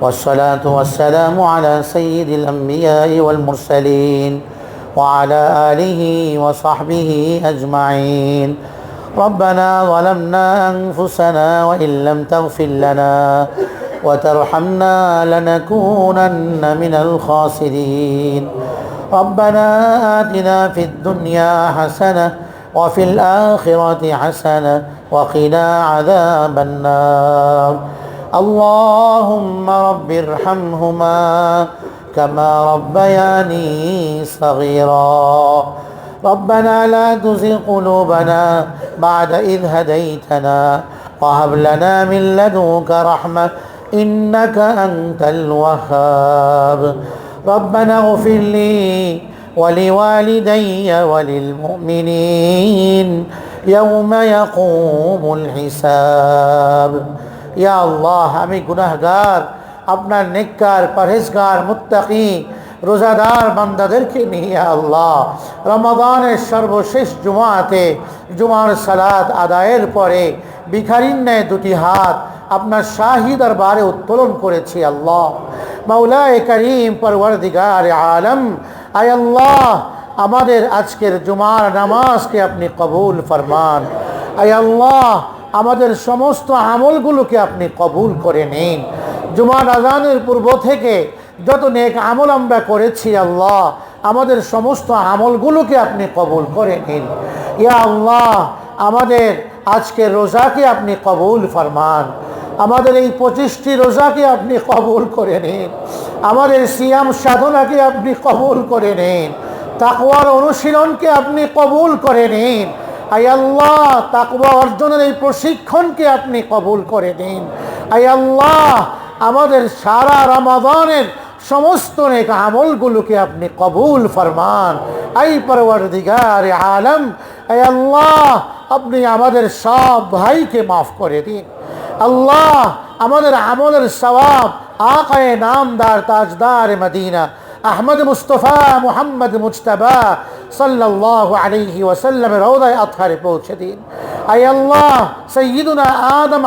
والصلاة والسلام على سيد الأنبياء والمرسلين وعلى آله وصحبه أجمعين. ربنا ظلمنا أنفسنا وإن لم تغفر لنا وترحمنا لنكونن من الخاسرين. ربنا آتنا في الدنيا حسنة وفي الآخرة حسنة وقنا عذاب النار. اللهم رب ارحمهما كما ربياني صغيرا. ربنا لا تزغ قلوبنا بعد إذ هديتنا وهب لنا من لدنك رحمة إنك أنت الوهاب. ربنا اغفر لي ولوالدي وللمؤمنين يوم يقوم الحساب. ইয়া আল্লাহ, আমি গুনাহগার, আপনার নেককার, পরহেজগার, মুত্তাকি, রোজাদার বান্দাদেরকে নিয়ে আল্লাহ, রমাদানের সর্বশেষ জুমাতে, জুমার সালাদ আদায়ের পরে ভিখারির ন্যায় দুটি হাত আপনার শাহী দরবারে উত্তোলন করেছি আল্লাহ। মাওলায় করিম, পরওয়ারদিগার আলম, আয় আল্লাহ, আমাদের আজকের জুমার নামাজকে আপনি কবুল ফরমান। আয় আল্লাহ আমাদের সমস্ত আমলগুলোকে আপনি কবুল করে নিন। জুমার আজানের পূর্ব থেকে যত নেক আমল আমরা করেছি আল্লাহ, আমাদের সমস্ত আমলগুলোকে আপনি কবুল করে নিন। ইয়া আল্লাহ, আমাদের আজকে রোজাকে আপনি কবুল ফরমান। আমাদের এই পঁচিশটি রোজাকে আপনি কবুল করে নিন। আমাদের সিয়াম সাধনাকে আপনি কবুল করে নিন। তাকওয়ার অনুশীলনকে আপনি কবুল করে নিন। আই আল্লাহ, তাকওয়া অর্জনের এই প্রশিক্ষণকে আপনি কবুল করে দিন। আই আল্লাহ, আমাদের সারা রামাদানের সমস্ত নেক আমলগুলোকে আপনি কবুল ফরমান। আই পরবর্দিগার আলম আই আল্লাহ, আপনি আমাদের সব ভাইকে মাফ করে দিন। আল্লাহ, আমাদের আমলের সবাব আকায় নামদার, তাজদার Medina. Ahmad Mustafa, Muhammad Mujtaba সাল্লাহ আলহি পৌঁছে দিন। আদম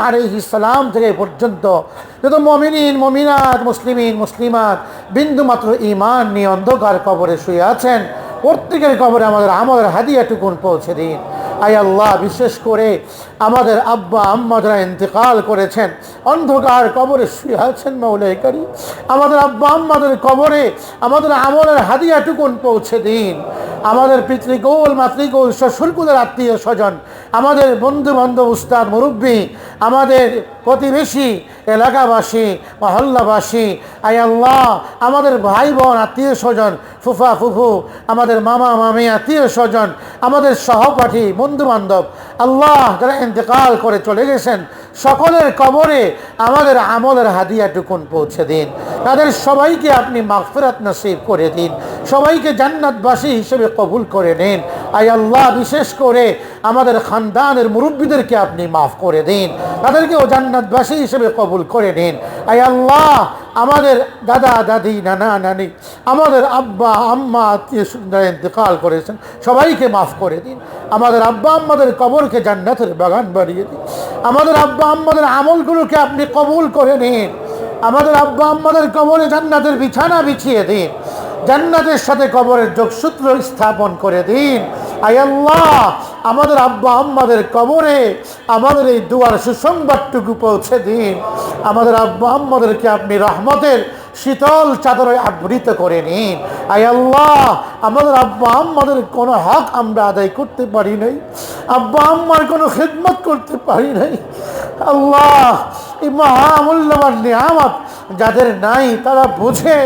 সালাম থেকে পর্যন্ত যত মমিনিন, মমিনাত, মুসলিমিন, মুসলিমাত বিন্দু মাত্র ইমান নিয়ে অন্ধকার কবরে শুয়ে আছেন, প্রত্যেকের কবরে আমাদের আমলের হাদিয়াটুকুন পৌঁছে দিন। আই আল্লাহ, বিশেষ করে আমাদের আব্বা আম্মাদরা ইন্তেকাল করেছেন। অন্ধকার কবরে শুয়ে আছেন মৌলাইকারি আমাদের আব্বা, আম্মাদের কবরে আমাদের আমলের হাদিয়াটুকুন পৌঁছে দিন। আমাদের পিতৃগোল, মাতৃগোল, শ্বশুরকুলের আত্মীয় স্বজন, আমাদের বন্ধু বান্ধব উস্তাদ, মুরব্বী, আমাদের প্রতিবেশী, এলাকাবাসী, মহল্লাবাসী আই আল্লাহ, আমাদের ভাই বোন আত্মীয় স্বজন ফুফা, ফুফু, আমাদের মামা, মামি আত্মীয় স্বজন আমাদের সহপাঠী বন্ধু বান্ধব আল্লাহ যারা ইন্তেকাল করে চলে গেছেন, সকলের কবরে আমাদের আমলের হাদিয়াটুকুন পৌঁছে দিন। তাদের সবাইকে আপনি মাগফিরাত নসিব করে দিন। সবাইকে জান্নাতবাসী হিসেবে কবুল করে নিন। আই আল্লাহ, বিশেষ করে আমাদের খানদানের মুরব্বীদেরকে আপনি মাফ করে দিন। তাদেরকেও জান্নাতবাসী হিসেবে কবুল করে নিন। আই আল্লাহ, আমাদের দাদা, দাদি, নানা, নানি, আমাদের আব্বা, আম্মা ইন্তেকাল করেছেন, সবাইকে মাফ করে দিন। আমাদের আব্বা, আম্মাদের কবরকে জান্নাতের বাগান বাড়িয়ে দিন। আমাদের আব্বা, আম্মাদের আমলগুলোকে আপনি কবুল করে নিন। আমাদের আব্বা, আম্মাদের কবরে জান্নাতের বিছানা বিছিয়ে দিন। জান্নাতের সাথে কবরের যোগসূত্র স্থাপন করে দিন। আই আল্লাহ, আমাদের আব্বা আম্মাদের কবরে আমাদের এই দুয়ার সুসংবাদটুকু পৌঁছে দিন। আমাদের আব্বা আম্মাদেরকে আপনি রহমতের শীতল চাদরে আবৃত করে নিন। আই আল্লাহ, আমাদের আব্বা আম্মাদের কোনো হক আমরা আদায় করতে পারি নাই। আব্বা আম্মার কোনো খেদমত করতে পারি নাই। আল্লাহ, এই মহামূল্যবান নিয়ামত যাদের নাই তারা বুঝে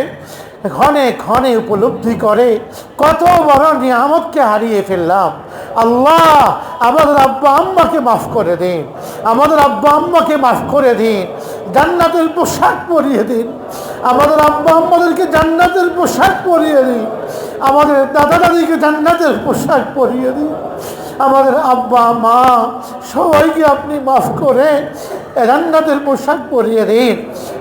ক্ষণে ক্ষণে উপলব্ধি করে কত বড় নিয়ামতকে হারিয়ে ফেললাম। আল্লাহ, আমাদের আব্বা আম্মাকে মাফ করে দিন। আমাদের আব্বা আম্মাকে মাফ করে দিন। জান্নাতের পোশাক পরিয়ে দিন। আমাদের আব্বা আম্মাদেরকে জান্নাতের পোশাক পরিয়ে দিন। আমাদের দাদা দাদিকে জান্নাতের পোশাক পরিয়ে দিন। আমাদের আব্বা মা সবাইকে আপনি মাফ করে জান্নাতের পোশাক পরিয়ে দিন।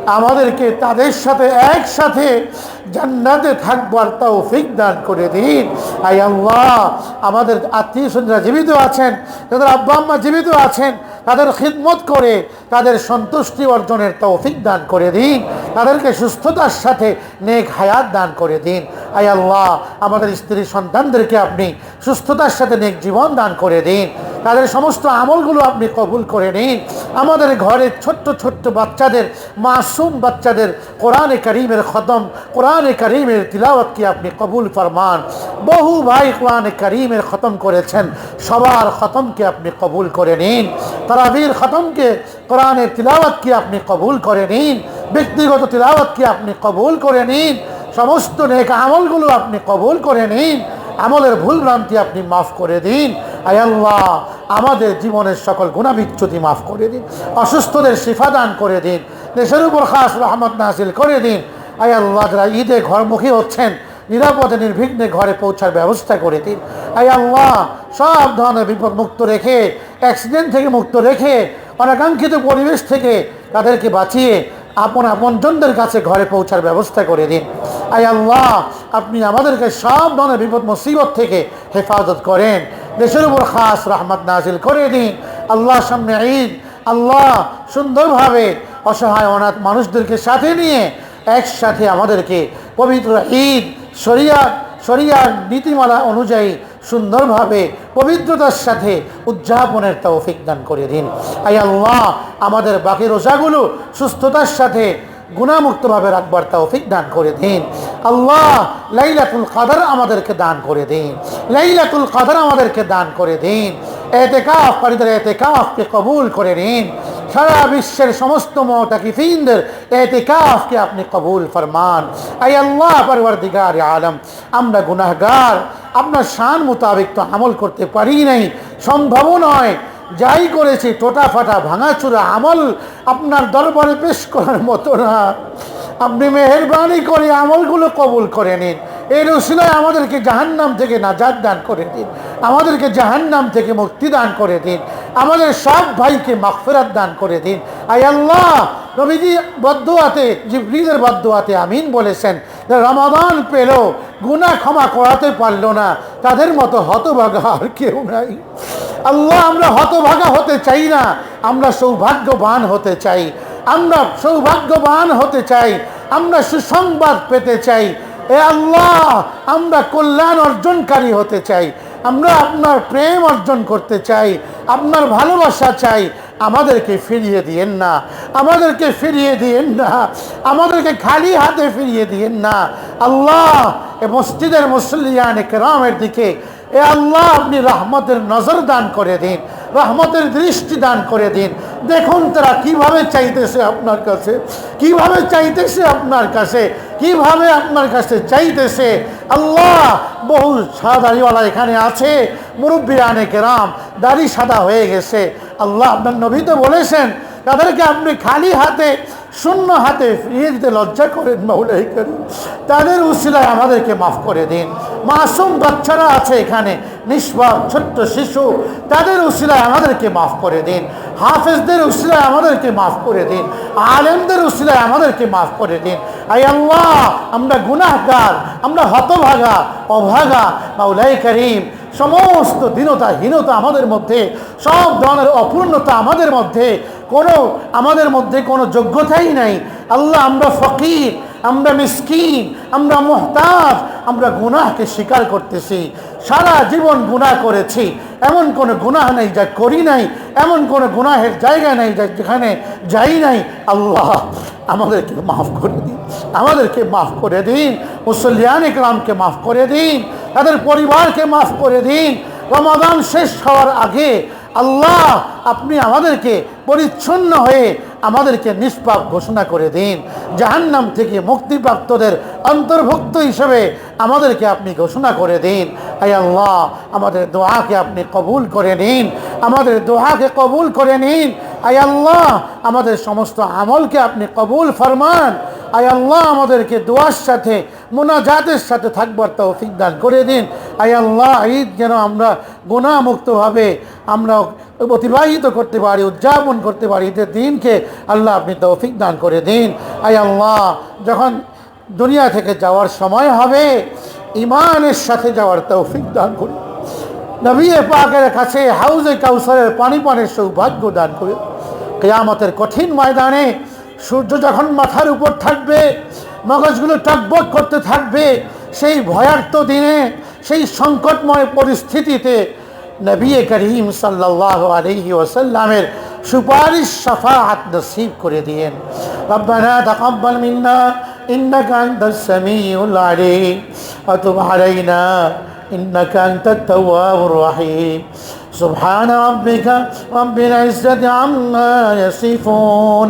আমাদেরকে তাদের সাথে একসাথে জান্নাতে থাকবার তৌফিক দান করে দিন। আই আল্লাহ, আমাদের আত্মীয় স্বজনরা জীবিত আছেন তাদের আব্বা আম্মা জীবিত আছেন তাদের খিদমত করে, তাদের সন্তুষ্টি অর্জনের তৌফিক দান করে দিন। তাদেরকে সুস্থতার সাথে নেক হায়াত দান করে দিন। আয় আল্লাহ, আমাদের স্ত্রী সন্তানদেরকে আপনি সুস্থতার সাথে নেক জীবন দান করে দিন। তাদের সমস্ত আমলগুলো আপনি কবুল করে নিন। আমাদের ঘরের ছোট্ট ছোট্ট বাচ্চাদের, মাসুম বাচ্চাদের কোরআনে করিমের খতম, কোরআনে করিমের তিলাওয়াতকে আপনি কবুল ফরমান? বহু ভাই কোরআনে করিমের খতম করেছেন। সবার খতমকে আপনি কবুল করে নিন। তারাবির খতমকে কোরআনের তিলাওয়াতকে আপনি কবুল করে নিন। ব্যক্তিগত তিলাওয়াতকে আপনি কবুল করে নিন। সমস্ত নেক আমলগুলো আপনি কবুল করে নিন। আমলের ভুল ভ্রান্তি আপনি মাফ করে দিন। আয় আল্লাহ, আমাদের জীবনের সকল গুণাবিচ্যুতি মাফ করে দিন। অসুস্থদের শিফা দান করে দিন। দেশের উপর খাস রহমত নাসিল করে দিন। আয় আল্লাহ, যারা ঈদে ঘরমুখী হচ্ছেন নিরাপদে নির্বিঘ্নে ঘরে পৌঁছার ব্যবস্থা করে দিন। আয় আল্লাহ, সব ধরনের বিপদ মুক্ত রেখে অ্যাক্সিডেন্ট থেকে মুক্ত রেখে, অনাকাঙ্ক্ষিত পরিবেশ থেকে তাদেরকে বাঁচিয়ে আপন আপনজনদের কাছে ঘরে পৌঁছার ব্যবস্থা করে দিন। আয় আল্লাহ, আপনি আমাদেরকে সব ধরনের বিপদ মুসিবত থেকে হেফাজত করেন। দেশের উপর খাস রহমত নাজিল করে দিন। আল্লাহ সামনে ঈদ, আল্লাহ সুন্দরভাবে অসহায় অনাথ মানুষদেরকে সাথে নিয়ে একসাথে আমাদেরকে পবিত্র ঈদ শরিয়ার শরিয়ার নীতিমালা অনুযায়ী সুন্দরভাবে পবিত্রতার সাথে উদযাপনের তৌফিক দান করে দিন। আই আল্লাহ, আমাদের বাকি রোজাগুলো সুস্থতার সাথে গুণামুক্তভাবে রাখবার তৌফিক দান করে দিন। আল্লাহ, লাইলাতুল কাদার আমাদেরকে দান করে দিন। লাইলাতুল কাদার আমাদেরকে দান করে দিন। এতেকাফ কারীদের এতেকাফকে কবুল করে নিন। সারা বিশ্বের সমস্ত মোটাকিফিনদের এতেকাফকে আপনি কবুল ফরমান। আই আল্লাহ পরবর্দিগার আলম, আমরা গুনাহগার, আপনার শান মোতাবেক তো আমল করতে পারি নাই, সম্ভবও নয়। যাই করেছি টোটা ফাটা ভাঙাচুরা আমল আপনার দরবারে পেশ করার মতো না। আপনি মেহরবানি করে আমলগুলো কবুল করে নিন। এর উসিলায় আমাদেরকে জাহান্নাম থেকে নাজাদ দান করে দিন। আমাদেরকে জাহান্নাম থেকে মুক্তি দান করে দিন। আমাদের সব ভাইকে মাগফিরাত দান করে দিন। আই আল্লাহ, নবীজি বদুয়াতে জিবরিদের বদুয়াতে আমিন বলেছেন রমাদান পেল গুনাহ ক্ষমা করাতে পারল না। তাদের মতো হতভাগা আর কেউ নাই। আল্লাহ, আমরা হতভাগা হতে চাই না। আমরা সৌভাগ্যবান হতে চাই। আমরা সৌভাগ্যবান হতে চাই। আমরা সুসংবাদ পেতে চাই। এ আল্লাহ, আমরা কল্যাণ অর্জনকারী হতে চাই। আমরা আপনার প্রেম অর্জন করতে চাই, আপনার ভালোবাসা চাই, আমাদেরকে ফিরিয়ে দিয়েন না, আমাদেরকে ফিরিয়ে দিয়েন না, আমাদেরকে খালি হাতে ফিরিয়ে দিয়েন না। আল্লাহ এ মসজিদের মুসলিয়ান কেরামের দিকে এ আল্লাহ, আপনি রহমতের নজর দান করে দিন, রহমতের দৃষ্টি দান করে দিন। দেখুন তারা কীভাবে চাইতেছে আপনার কাছে, কীভাবে চাইতেছে আপনার কাছে, কীভাবে আপনার কাছে চাইতেছে। আল্লাহ, বহু সাদারিওয়ালা এখানে আছে মুরব্বী আনে কেরাম দাড়ি সাদা হয়ে গেছে। আল্লাহ আপনার নবী তো বলেছেন, তাদেরকে আপনি খালি হাতে শূন্য হাতে ফিরিয়ে দিতে লজ্জা করেন মাউলাই করিম তাদের উসিলায় আমাদেরকে মাফ করে দিন। মাসুম বাচ্চারা আছে এখানে, নিষ্পাপ ছোট্ট শিশু। তাদের উসিলায় আমাদেরকে মাফ করে দিন। হাফেজদের উসিলায় আমাদেরকে মাফ করে দিন। আলেমদের উসিলায় আমাদেরকে মাফ করে দিন। আই আল্লাহ, আমরা গুনাহগার, আমরা হতভাগা, অভাগা মাউলাই করিম। সমস্ত দীনতা হীনতা আমাদের মধ্যে, সব ধরনের অপূর্ণতা আমাদের মধ্যে কোনো আমাদের মধ্যে কোনো যোগ্যতাই নাই। আল্লাহ, আমরা ফকির, আমরা মিসকিন, আমরা মোহতাজ, আমরা গুনাহকে স্বীকার করতেছি। সারা জীবন গুনাহ করেছি। এমন কোনো গুনাহ নেই যা করি নাই। এমন কোনো গুনাহের জায়গা নেই যা যেখানে যাই নাই। আল্লাহ, আমাদেরকে মাফ করে দিন। আমাদেরকে মাফ করে দিন। মুসল্লিয়ান ইকরামকে মাফ করে দিন। তাদের পরিবারকে মাফ করে দিন। রমাদান শেষ হওয়ার আগে আল্লাহ আপনি আমাদেরকে পরিচ্ছন্ন হয়ে আমাদেরকে নিষ্পাপ ঘোষণা করে দিন। জাহান্নাম থেকে মুক্তিপ্রাপ্তদের অন্তর্ভুক্ত হিসেবে আমাদেরকে আপনি ঘোষণা করে দিন। আই আল্লাহ, আমাদের দোয়াকে আপনি কবুল করে নিন। আমাদের দোয়াকে কবুল করে নিন। আই আল্লাহ, আমাদের সমস্ত আমলকে আপনি কবুল ফরমান। আয় আল্লাহ, আমাদেরকে দোয়ার সাথে মোনাজাতের সাথে থাকবার তৌফিক দান করে দিন। আয় আল্লাহ, ঈদ যেন আমরা গুণামুক্তভাবে আমরা অতিবাহিত করতে পারি, উদযাপন করতে পারি ঈদের দিনকে। আল্লাহ আপনি তৌফিক দান করে দিন। আয় আল্লাহ, যখন দুনিয়া থেকে যাওয়ার সময় হবে ইমানের সাথে যাওয়ার তৌফিক দান করুন নবী পাকের কাছে হাউজে কাউসারের পানি পানের সৌভাগ্য দান করে কেয়ামতের কঠিন ময়দানে সূর্য যখন মাথার উপর থাকবে মগজগুলো টকবক করতে থাকবে সেই ভয়ার্ত দিনে সেই সংকটময় পরিস্থিতিতে নবী করিম সাল্লাহ আলহি ওসাল্লামের সুপারিশ সাফাহাত নসিব করে দিয়েন ربنا تقبل منا إنك أنت السميع العليم وتب علينا إنك أنت التواب الرحيم سبحان ربك رب العزة عما يصفون